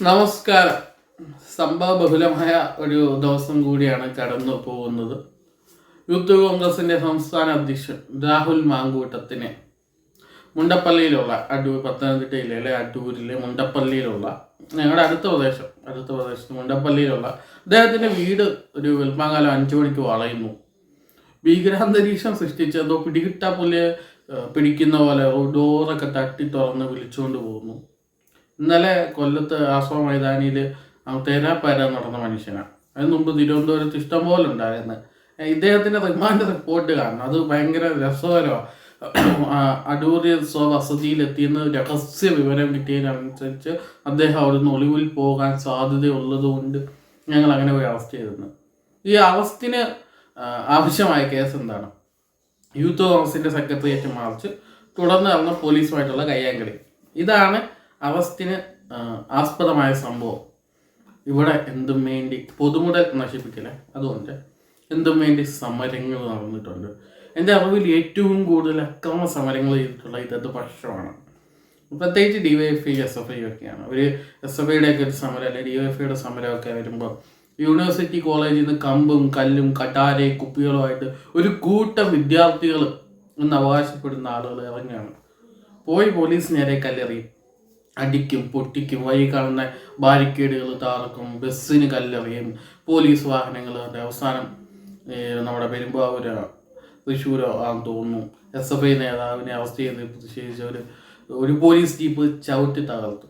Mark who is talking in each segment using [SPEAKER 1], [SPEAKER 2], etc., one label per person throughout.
[SPEAKER 1] നമസ്കാരം. സംഭവ ബഹുലമായ ഒരു ദിവസം കൂടിയാണ് കടന്നു പോകുന്നത്. യൂത്ത് കോൺഗ്രസിന്റെ സംസ്ഥാന അധ്യക്ഷൻ രാഹുൽ മാങ്കൂട്ടത്തിനെ. മുണ്ടപ്പള്ളിയിലുള്ള അടൂർ പത്തനംതിട്ട ജില്ലയിലെ അടൂരിലെ മുണ്ടപ്പള്ളിയിലുള്ള ഞങ്ങളുടെ അടുത്ത പ്രദേശം അടുത്ത പ്രദേശത്ത് മുണ്ടപ്പള്ളിയിലുള്ള അദ്ദേഹത്തിന്റെ വീട് ഒരു വെളുപ്പാങ്കാലം അഞ്ചു മണിക്ക് വളയുന്നു. ഭീകരാന്തരീക്ഷം സൃഷ്ടിച്ച് എന്തോ പിടികിട്ടാ പുള്ളിയെ പിടിക്കുന്ന പോലെ ഡോറൊക്കെ തട്ടി തുറന്ന് വിളിച്ചുകൊണ്ട് പോകുന്നു. ഇന്നലെ കൊല്ലത്ത് ആസോ മൈതാനിയിൽ തേരാപ്പാര നടന്ന മനുഷ്യനാണ് അതിന് മുമ്പ് തിരുവനന്തപുരത്ത് ഇഷ്ടംപോലെ ഉണ്ടായിരുന്നു. ഇദ്ദേഹത്തിന്റെ റിമാൻഡ് റിപ്പോർട്ട് കാണണം. അത് ഭയങ്കര രസകരമാണ് അടൂര് സ്വവസതിയിലെത്തിയെന്ന് രഹസ്യ വിവരം കിട്ടിയതിനനുസരിച്ച് അദ്ദേഹം അവിടുന്ന് ഒളിവിൽ പോകാൻ സാധ്യതയുള്ളതുകൊണ്ട് ഞങ്ങൾ അങ്ങനെ പോയി അറസ്റ്റ് ചെയ്തിരുന്നു. ഈ അറസ്റ്റിന് ആവശ്യമായ കേസ് എന്താണ്? യൂത്ത് കോൺഗ്രസിന്റെ സെക്രട്ടേറിയറ്റ് മാർച്ച് തുടർന്ന് നടന്ന പോലീസുമായിട്ടുള്ള കയ്യാങ്കളി. ഇതാണ് ആ, ആസ്പദമായ സംഭവം. ഇവിടെ എന്തും വേണ്ടി പൊതുമുടൽ നശിപ്പിക്കലേ അതുകൊണ്ട് എന്തും വേണ്ടി സമരങ്ങൾ നടന്നിട്ടുണ്ട്. എന്റെ അറിവിൽ ഏറ്റവും കൂടുതൽ അക്രമ സമരങ്ങൾ ചെയ്തിട്ടുള്ള ഇടത് പക്ഷമാണ്. പ്രത്യേകിച്ച് D Y F I S F I ഒക്കെയാണ്. അവർ എസ് എഫ് ഐയുടെ ഒക്കെ ഒരു സമരം അല്ലെങ്കിൽ ഡി വൈ എഫ് ഐയുടെ സമരമൊക്കെ വരുമ്പോൾ യൂണിവേഴ്സിറ്റി കോളേജിൽ നിന്ന് കമ്പും കല്ലും കട്ടാരയും കുപ്പികളുമായിട്ട് ഒരു കൂട്ടം വിദ്യാർത്ഥികൾ എന്ന് അവകാശപ്പെടുന്ന ആളുകൾ ഇറങ്ങുകയാണ്. പോയി പോലീസ് നേരെ കല്ലെറിയും. അടിക്കും പൊട്ടിക്കും വഴി കാണുന്ന ബാരിക്കേഡുകൾ താറക്കും ബസ്സിന് കല്ലെറിയും പോലീസ് വാഹനങ്ങൾ അവസാനം നമ്മുടെ പെരുമ്പാവൂരോ തൃശ്ശൂരോ ആണെന്ന് തോന്നുന്നു. എസ് എഫ് ഐ നേതാവിനെ അറസ്റ്റ് ചെയ്ത് പ്രതിഷേധിച്ച ഒരു ഒരു പോലീസ് ജീപ്പ് ചവിട്ടി തകർത്തു.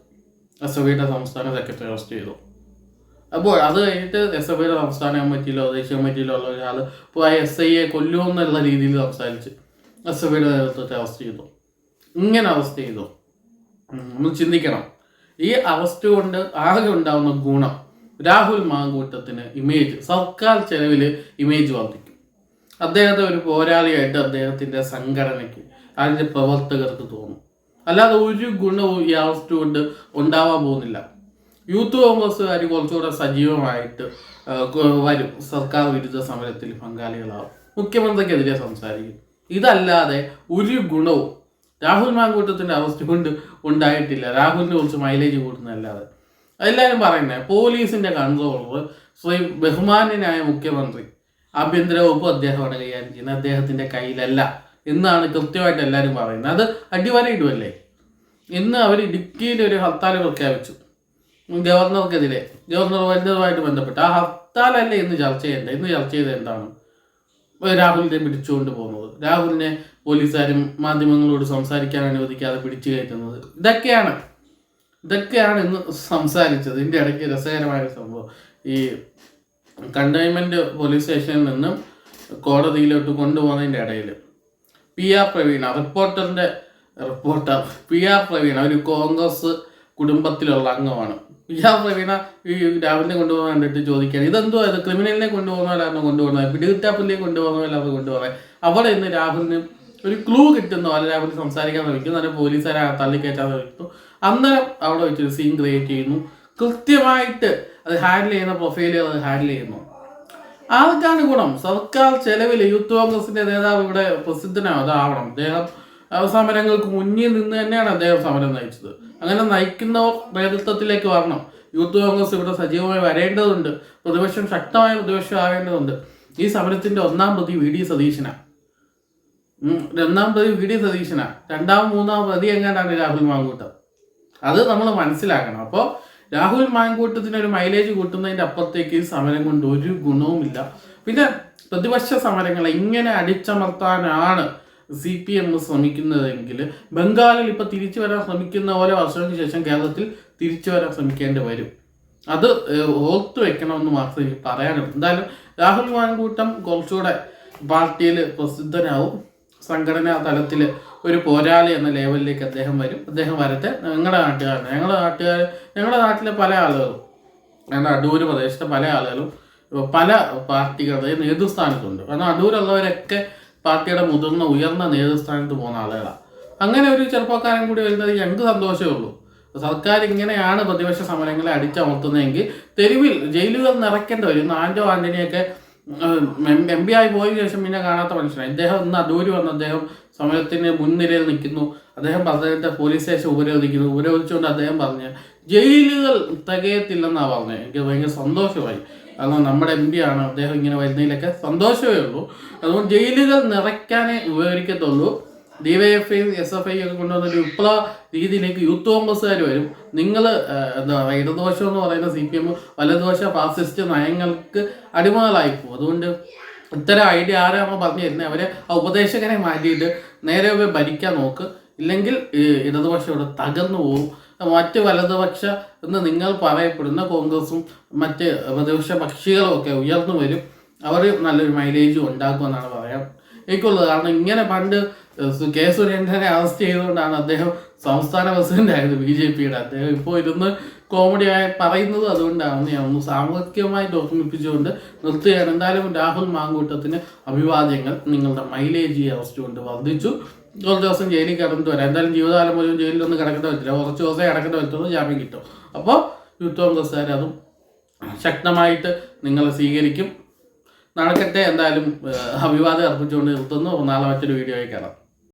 [SPEAKER 1] എസ് എഫ് ഐയുടെ സംസ്ഥാന സെക്രട്ടറി അറസ്റ്റ് ചെയ്തു. അപ്പോൾ അത് കഴിഞ്ഞിട്ട് എസ് എഫ് ഐയുടെ സംസ്ഥാന കമ്മിറ്റിയിലോ ദേശീയ കമ്മിറ്റിയിലോ ഉള്ള ഒരാൾ ഇപ്പോൾ ആ എസ് ഐയെ കൊല്ലുമെന്നുള്ള രീതിയിൽ സംസാരിച്ച് എസ് എഫ് ഐയുടെ നേതൃത്വത്തെ അറസ്റ്റ് ചെയ്തു. ഇങ്ങനെ അറസ്റ്റ് ചെയ്തു. നമ്മൾ ചിന്തിക്കണം. ഈ അറസ്റ്റ് കൊണ്ട് ആകെ ഉണ്ടാവുന്ന ഗുണം രാഹുൽ മാങ്കൂട്ടത്തിന് ഇമേജ് സർക്കാർ ചെലവിൽ ഇമേജ് വർദ്ധിക്കും. അദ്ദേഹത്തെ ഒരു പോരാളിയായിട്ട് അദ്ദേഹത്തിന്റെ സംഘടനയ്ക്ക് അതിന്റെ പ്രവർത്തകർക്ക് തോന്നും. അല്ലാതെ ഒരു ഗുണവും ഈ അറസ്റ്റ് കൊണ്ട് ഉണ്ടാവാൻ പോകുന്നില്ല. യൂത്ത് കോൺഗ്രസ്സുകാർ കുറച്ചുകൂടെ സജീവമായിട്ട് വരും. സർക്കാർ വിരുദ്ധ സമരത്തിൽ പങ്കാളികളാവും. മുഖ്യമന്ത്രിക്കെതിരെ സംസാരിക്കും. ഇതല്ലാതെ ഒരു ഗുണവും രാഹുൽ മാങ്കൂട്ടത്തിന്റെ അവസ്ഥ കൊണ്ട് ഉണ്ടായിട്ടില്ല. രാഹുലിനെ കുറിച്ച് മൈലേജ് കൂട്ടുന്നതല്ലാതെ എല്ലാവരും പറയുന്നത് പോലീസിന്റെ കൺട്രോളർ ശ്രീ ബഹുമാന്യനായ മുഖ്യമന്ത്രി ആഭ്യന്തര വകുപ്പ് അദ്ദേഹമാണ് കൈകാര്യം ചെയ്യുന്നത്. അദ്ദേഹത്തിന്റെ കയ്യിലല്ല എന്നാണ് കൃത്യമായിട്ട് എല്ലാവരും പറയുന്നത്. അത് അടിവരയിടുമല്ലേ ഇന്ന് അവർ ഇടുക്കിയിൽ ഒരു ഹർത്താൽ പ്രഖ്യാപിച്ചു. ഗവർണർക്കെതിരെ. ഗവർണർ വരുന്നതുമായിട്ട് ബന്ധപ്പെട്ട്. ആ ഹർത്താലല്ലേ ഇന്ന് ചർച്ച ചെയ്യേണ്ടത്? ഇന്ന് ചർച്ച ചെയ്തത് എന്താണ്? രാഹുലിനെ പിടിച്ചുകൊണ്ട് പോകുന്നത്. രാഹുലിനെ പോലീസുകാരും മാധ്യമങ്ങളോട് സംസാരിക്കാൻ അനുവദിക്കാതെ പിടിച്ചു കയറ്റുന്നത്. ഇതൊക്കെയാണ്. ഇതൊക്കെയാണ് ഇന്ന് സംസാരിച്ചത്. ഇതിന്റെ ഇടയ്ക്ക് രസകരമായ സംഭവം. ഈ കണ്ടെയ്ൻമെന്റ് പോലീസ് സ്റ്റേഷനിൽ നിന്നും കോടതിയിലോട്ട് കൊണ്ടുപോകുന്നതിന്റെ ഇടയിൽ പി ആർ പ്രവീണ റിപ്പോർട്ടറിന്റെ റിപ്പോർട്ടർ പി ആർ പ്രവീണ ഒരു കോൺഗ്രസ് കുടുംബത്തിലുള്ള അംഗമാണ്. ഇയാൾ പ്രവീണ ഈ രാഹുലിനെ കൊണ്ടുപോകാൻ കണ്ടിട്ട് ചോദിക്കുകയാണ്. ഇതെന്തോ ഇത്? ക്രിമിനലിനെ കൊണ്ടുപോകുന്നവരായിരുന്നു കൊണ്ടുപോകുന്നത്? പിടികിട്ടാപ്പള്ളിയെ കൊണ്ടുപോകുന്നവരായിരുന്നു കൊണ്ടുപോകുന്നത്? അവിടെ ഇന്ന് രാഹുലിന് ഒരു ക്ലൂ കിട്ടുന്നോ. അല്ല രാഹുൽ സംസാരിക്കാൻ ശ്രമിക്കുന്നു. അതിന് പോലീസുകാരെ തള്ളിക്കയറ്റാൻ ശ്രമിക്കുന്നു. അന്നേരം അവിടെ വെച്ചൊരു സീൻ ക്രിയേറ്റ് ചെയ്യുന്നു. കൃത്യമായിട്ട് അത് ഹാൻഡിൽ ചെയ്യുന്ന പ്രൊഫൈലുകൾ അത് ഹാൻഡിൽ ചെയ്യുന്നു. ആൾക്കാണ് ഗുണം? സർക്കാർ ചെലവിൽ യൂത്ത് കോൺഗ്രസിന്റെ നേതാവ് ഇവിടെ പ്രസിദ്ധനാണ്? അതാവണം അദ്ദേഹം സമരങ്ങൾക്ക് മുന്നിൽ നിന്ന് തന്നെയാണ് അദ്ദേഹം സമരം നയിച്ചത്. അങ്ങനെ നയിക്കുന്ന നേതൃത്വത്തിലേക്ക് വരണം. യൂത്ത് കോൺഗ്രസ് ഇവിടെ സജീവമായി വരേണ്ടതുണ്ട്. പ്രതിപക്ഷം ശക്തമായ പ്രതിപക്ഷം ആവേണ്ടതുണ്ട് ഈ സമരത്തിന്റെ ഒന്നാം പ്രതി വി ഡി സതീശനാണ് രണ്ടാം പ്രതി വി ഡി സതീശനാണ് രണ്ടാം മൂന്നാം പ്രതി എങ്ങാണ്ടാണ് രാഹുൽ മാങ്കൂട്ടം? അത് നമ്മൾ മനസ്സിലാക്കണം. അപ്പോൾ രാഹുൽ മാങ്കൂട്ടത്തിന് ഒരു മൈലേജ് കൂട്ടുന്നതിന്റെ അപ്പുറത്തേക്ക് ഈ സമരം കൊണ്ട് ഒരു ഗുണവുമില്ല. പിന്നെ പ്രതിപക്ഷ സമരങ്ങളെ ഇങ്ങനെ അടിച്ചമർത്താനാണ് സി പി എം ശ്രമിക്കുന്നതെങ്കിൽ ബംഗാളിൽ ഇപ്പൊ തിരിച്ചു വരാൻ ശ്രമിക്കുന്ന പോലെ വർഷങ്ങൾക്ക് ശേഷം കേരളത്തിൽ തിരിച്ചു വരാൻ ശ്രമിക്കേണ്ടി വരും. അത് ഓർത്ത് വെക്കണമെന്ന് മാത്രമേ എനിക്ക് പറയാനുള്ളൂ. എന്തായാലും രാഹുൽ മാൻകൂട്ടം കുറച്ചുകൂടെ പാർട്ടിയിൽ പ്രസിദ്ധനാവും. സംഘടനാ തലത്തിൽ ഒരു പോരാളി എന്ന ലെവലിലേക്ക് അദ്ദേഹം വരും. അദ്ദേഹം വരട്ടെ. ഞങ്ങളുടെ നാട്ടുകാരൻ ഞങ്ങളുടെ നാട്ടുകാർ ഞങ്ങളുടെ നാട്ടിലെ പല ആളുകളും ഞങ്ങളുടെ അടൂര് പ്രദേശത്തെ പല ആളുകളും പല പാർട്ടികളുടെ നേതൃസ്ഥാനത്തുണ്ട്. കാരണം അടൂരുള്ളവരൊക്കെ പാർട്ടിയുടെ മുതിർന്ന ഉയർന്ന നേതൃസ്ഥാനത്ത് പോകുന്ന ആളുകളാണ് അങ്ങനെ ഒരു ചെറുപ്പക്കാരൻ കൂടി വരുന്നത് ഞങ്ങൾക്ക് സന്തോഷമേ ഉള്ളൂ. സർക്കാർ ഇങ്ങനെയാണ് പ്രതിപക്ഷ സമരങ്ങളെ അടിച്ചമർത്തുന്നതെങ്കിൽ തെരുവിൽ ജയിലുകൾ നിറയ്ക്കേണ്ടി വരും. ആൻഡോ ആന്റോ ആന്റണിയൊക്കെ എം പി ആയി പോയ ശേഷം പിന്നെ കാണാത്ത മനുഷ്യനാണ് ഇദ്ദേഹം ഇന്ന് അടൂര് വന്ന് അദ്ദേഹം സമരത്തിന് മുൻനിരയിൽ നിൽക്കുന്നു. അദ്ദേഹം പറഞ്ഞിട്ട് പോലീസ് സ്റ്റേഷൻ ഉപരോധിക്കുന്നു. ഉപരോധിച്ചുകൊണ്ട് അദ്ദേഹം പറഞ്ഞ് ജയിലുകൾ തികയത്തില്ലെന്നാണ് പറഞ്ഞത്. എനിക്ക് ഭയങ്കര സന്തോഷമായി. കാരണം നമ്മുടെ എം പി ആണ്. അദ്ദേഹം ഇങ്ങനെ വരുന്നതിലൊക്കെ സന്തോഷമേ ഉള്ളൂ. അതുകൊണ്ട് ജയിലുകൾ നിറയ്ക്കാനേ ഉപകരിക്കത്തുള്ളൂ. D Y F I S F I ഒക്കെ കൊണ്ടുവന്നൊരു വിപ്ലവ രീതിയിലേക്ക് യൂത്ത് കോൺഗ്രസ്സുകാർ വരും. നിങ്ങൾ എന്താ പറയുക ഇടതുപക്ഷം എന്ന് പറയുന്ന സി പി എം വലതുപക്ഷ ഫാസിസ്റ്റ് നയങ്ങൾക്ക് അടിമകളായി പോകും. അതുകൊണ്ട് ഇത്തരം ഐഡിയ ആരാണോ പറഞ്ഞു തരുന്നത് അവരെ ആ ഉപദേശകനെ മാറ്റിയിട്ട് നേരെ ഭരിക്കാൻ നോക്ക്. ഇല്ലെങ്കിൽ ഇടതുപക്ഷം ഇവിടെ തകർന്നു പോകും. മറ്റ് വലതുപക്ഷ എന്ന് നിങ്ങൾ പറയപ്പെടുന്ന കോൺഗ്രസും മറ്റ് പ്രതിപക്ഷ കക്ഷികളും ഒക്കെ ഉയർന്നു വരും. അവർ നല്ലൊരു മൈലേജും ഉണ്ടാക്കുമെന്നാണ് പറയാം. എനിക്കുള്ളത് കാരണം ഇങ്ങനെ പണ്ട് കെ സുരേന്ദ്രനെ അറസ്റ്റ് ചെയ്തുകൊണ്ടാണ് അദ്ദേഹം സംസ്ഥാന പ്രസിഡന്റ് ആയത് ബി ജെ പിയുടെ. അദ്ദേഹം ഇപ്പോൾ ഇരുന്ന് കോമഡി ആയി പറയുന്നത് അതുകൊണ്ടാണ് ഞാൻ ഒന്ന് സാമൂഹികമായിട്ട് ഓർമ്മിപ്പിച്ചുകൊണ്ട് നിർത്തുകയാണ്. എന്തായാലും രാഹുൽ മാങ്കൂട്ടത്തിന് അഭിവാദ്യങ്ങൾ നിങ്ങളുടെ മൈലേജ് അറസ്റ്റ് കൊണ്ട് വർദ്ധിച്ചു. കുറച്ച് ദിവസം ജയിലിൽ കിടന്നിട്ട് വരാം. എന്തായാലും ജീവിതകാലം മുഴുവൻ ജയിലിലൊന്നും കിടക്കേണ്ട പറ്റില്ല കുറച്ച് ദിവസം കിടക്കേണ്ട പറ്റുള്ളൂ ജാമ്യം കിട്ടും. അപ്പോൾ യൂത്ത് കോൺഗ്രസ്സുകാർ അതും ശക്തമായിട്ട് നിങ്ങൾ സ്വീകരിക്കും. നടക്കട്ടെ. എന്തായാലും അഭിവാദം അർപ്പിച്ചുകൊണ്ട് നിർത്തുന്നു. നാളെ മറ്റൊരു വീഡിയോയിൽ കാണാം.